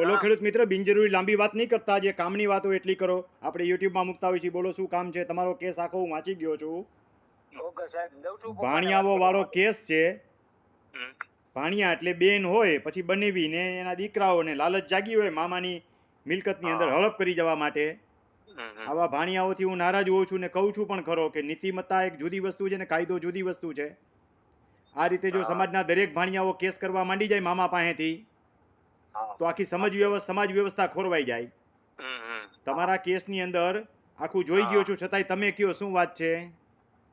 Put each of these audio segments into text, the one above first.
બોલો ખેડૂત મિત્ર બિનજરૂરી લાંબી વાત નહીં કરતા જે કામની વાત હોય એટલી કરો. આપણે યુટ્યુબમાં મૂકતા હોય છે બોલો શું કામ છે? તમારો કેસ આખો હું વાંચી ગયો છું. ભાણિયાવો વાળો કેસ છે. ભાણિયા એટલે બેન હોય પછી બનેવીને એના દીકરાઓને લાલચ જાગી હોય મામાની મિલકતની અંદર. હડપ કરી જવા માટે. આવા ભાણિયાઓથી હું નારાજ હોઉં છું ને કહું છું પણ ખરો કે નીતિમત્તા એક જુદી વસ્તુ છે ને કાયદો જુદી વસ્તુ છે. આ રીતે જો સમાજના દરેક ભાણિયાઓ કેસ કરવા માંડી જાય મામા પાસેથી. તો આખી સમજ વ્યવસ્થા સમાજ વ્યવસ્થા ખોરવાઈ જાય. તમારા કેસ કેસની અંદર આખું જોઈ ગયો છું છતાંય તમે કયો શું વાત છે?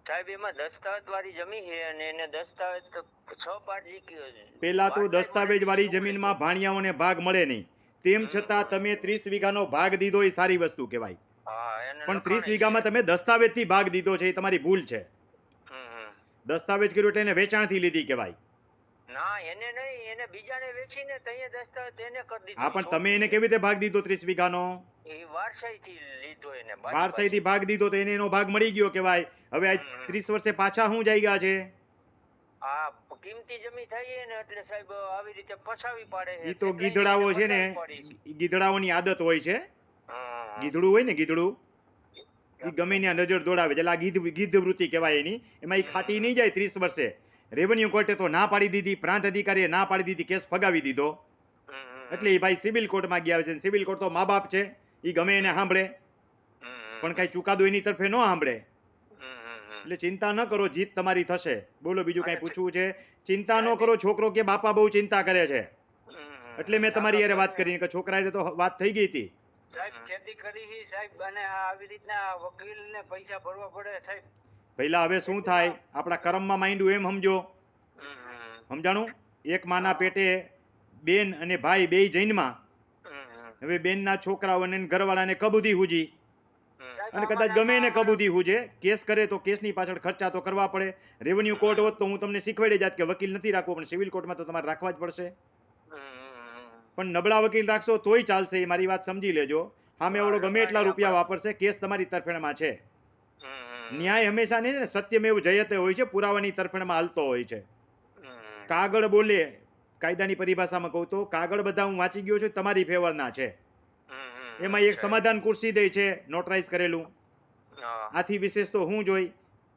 સાહેબ એમાં દસ્તાવેજ વાળી જમીન છે અને એને દસ્તાવેજ છ પાટ લીખ્યો છે. પેલા તો દસ્તાવેજ વાળી મને જમીનમાં ભાણિયાઓને ભાગ મળે નહીં. તેમ છતાં તમે ત્રીસ વીઘાનો ભાગ દીધો એ સારી વસ્તુ કહેવાય. પણ ત્રીસ વીઘામાં તમે તમે દસ્તાવેજથી ભાગ દીધો છે એ તમારી ભૂલ છે. દસ્તાવેજ કર્યું એટલે એને વેચાણથી લીધી કહેવાય. ના એને નહીં એને બીજાને વેચીને તઈએ દસ્તાવેજ એને કરી દીધો. હા પણ તમે એને કેવી રીતે ભાગ દીધો ત્રીસ વીઘાનો? એ વારસાઈથી લીધો એને વારસાઈથી ભાગ દીધો તો એને એનો ભાગ મળી ગયો કહેવાય. હવે આ હમ. ત્રીસ વર્ષે પાછા હું જાય ગયા છે? આ કિંમતી જમી થઈ ને એટલે સાહેબ આવી રીતે પછાવી પાડે છે એ તો ગીધડાઓ છે ને ગીધડાઓની આદત હોય છે. ગીધડું હોય ને ગીધડું? એ ગમે ત્યાં નજર દોડાવે એટલે આ ગીધ ગીધ વૃત્તિ કહેવાય એની. એમાં એ ખાટી નહીં જાય ત્રીસ વર્ષે. રેવન્યુ કોર્ટે તો ના પાડી દીધી પ્રાંત અધિકારીએ ના પાડી દીધી કેસ ફગાવી દીધો. એટલે એ ભાઈ સિવિલ કોર્ટમાં ગયા છે સિવિલ કોર્ટ તો મા બાપ છે એ ગમે એને સાંભળે. પણ કાંઈ ચુકાદો એની તરફે ન સાંભળે. એટલે ચિંતા ન કરો જીત તમારી થશે. બોલો બીજું કાંઈ પૂછવું છે? ચિંતા ન કરો છોકરો કે બાપા બહુ ચિંતા કરે છે. એટલે મેં તમારી યારે વાત કરી કે છોકરાએ તો વાત થઈ ગઈ હતી. સાહેબ ખેતી કરી સાહેબ અને આવી રીતના વકીલને પૈસા ભરવા પડે સાહેબ. પહેલા હવે શું થાય? આપણા કર્મમાં માંડ્યું એમ સમજો. સમજાણું? એક માના પેટે બેન અને ભાઈ બેય જૈનમાં. હવે બેનના છોકરાઓને ને ઘરવાળાને કબૂદી હુજી. અને કદાચ ગમે એને કબૂદી હુજે. કેસ કરે તો કેસની પાછળ ખર્ચા તો કરવા પડે. રેવન્યુ કોર્ટ હોત તો હું તમને શીખવાડી જાત કે વકીલ નથી રાખવો પણ સિવિલ કોર્ટમાં તો તમારે રાખવા જ પડશે. પણ નબળા વકીલ રાખશો તોય ચાલશે એ મારી વાત સમજી લેજો. હા મેં એવડો ગમે એટલા રૂપિયા વાપરશે કેસ તમારી તરફેણમાં છે. ન્યાય હંમેશા ને સત્યમેવ જયતે હોય છે પુરાવાની તરફેણમાં હાલતો હોય છે. કાગળ બોલે કાયદાની પરિભાષામાં કહું તો કાગળ બધા હું વાંચી ગયો છું તમારી ફેવરના છે. એમાં એક સમાધાન કુર્સી દે છે નોટરાઇઝ કરેલું. આથી વિશેષ તો હું જોઈ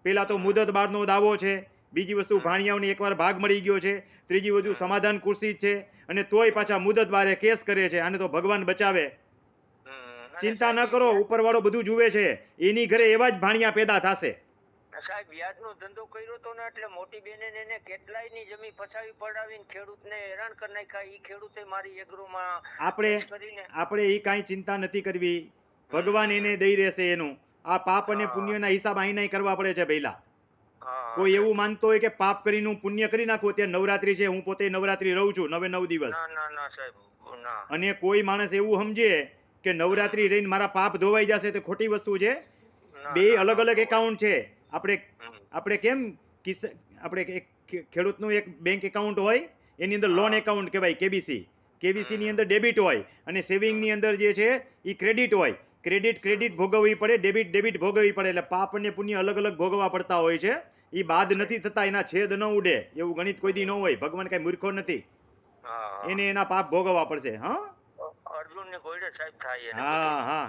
પેલા તો મુદત બારનો દાવો છે બીજી વસ્તુ ભાણિયાઓને એકવાર ભાગ મળી ગયો છે ત્રીજી વસ્તુ સમાધાન કુર્સી છે અને તોય પાછા મુદત બારે કેસ કરે છે આને તો ભગવાન બચાવે. ચિંતા ન કરો ઉપરવાળો બધું જુએ છે. એની ઘરે એવા જ ભાણિયા પેદા થશે. સાહેબ વ્યાજનો ધંધો કર્યો તો ને એટલે મોટી બેને ને એને કેટલાયની જમીન પછાવી પડાવીને ખેડૂતને હેરાન કરી નાખ્યા. ઈ ખેડૂતે મારી એગ્રોમાં આપણે આપણે એ કાંઈ ચિંતા નથી કરવી. ભગવાન એને દઈ રહેશે એનું. આ પાપ અને પુણ્ય પુણ્યના હિસાબ અહીંના કરવા પડે છે પહેલા. કોઈ એવું માનતો હોય કે પાપ કરીને હું પુણ્ય કરી નાખું અત્યારે નવરાત્રી છે હું પોતે નવરાત્રી રહું છું નવે નવ દિવસ. ના ના ના ના. અને કોઈ માણસ એવું સમજે કે નવરાત્રી રહીને મારા પાપ ધોવાઈ જશે તો ખોટી વસ્તુ છે? બે અલગ અલગ એકાઉન્ટ છે. આપણે આપણે કેમ કિસ આપણે એક ખેડૂતનું એક બેંક એકાઉન્ટ હોય એની અંદર લોન એકાઉન્ટ કહેવાય કેબીસી કેબીસીની અંદર ડેબિટ હોય અને સેવિંગની અંદર જે છે એ ક્રેડિટ હોય. ક્રેડિટ ક્રેડિટ ભોગવવી પડે ડેબિટ ડેબિટ ભોગવવી પડે. એટલે પાપ અને પુણ્ય અલગ અલગ ભોગવવા પડતા હોય છે. એ બાદ નથી થતા એના છેદ ન ઉડે. એવું ગણિત કોઈ દી ન હોય. ભગવાન કાંઈ મૂર્ખો નથી. એને એના પાપ ભોગવવા પડશે હા? ગોળે સાહેબ થાય હા હા.